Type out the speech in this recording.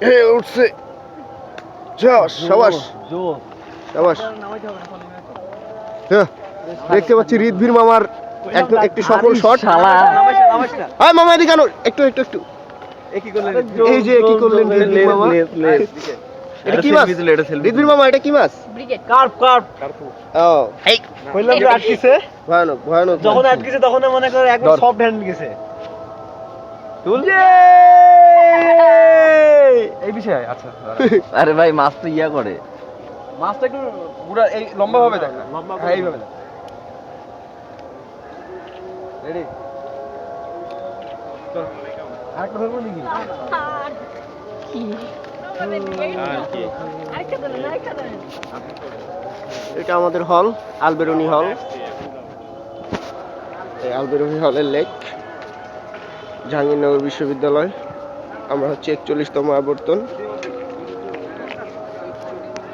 এ উঠছে। যশ সাবাস। সাবাস। হ্যাঁ, দেখতে পাচ্ছি রিদভির মামার একদম একটি সফল শট হ্যাঁ মামা এদিকে আনো। একটু একটু একটু। এই যে কি করলেন মামা? এটা কি মাছ? রিদভির মামা এটা কি মাছ? ব্রিগেড। Carp carp. ও। কইলাম যে আটকিছে। ভয়ানক ভয়ানক। যখন আটকিছে তখন মনে করে একবার ধর। সফট হ্যান্ড গেছে। তুল। এই বিষয়ে আচ্ছা আরে ভাই মাছ তো ইয়া করে। মাছটা একটু পুরো এই লম্বা ভাবে দেখা লম্বা হ্যাঁ এইভাবে দেখা। রেডি আরেকটা ধরবো নাকি? এটা আমাদের হল আলবেরুনি হল। আলবেরুনি হলের লেক জাহাঙ্গীরনগর বিশ্ববিদ্যালয়। আমরা হচ্ছে একচল্লিশতম আবর্তন।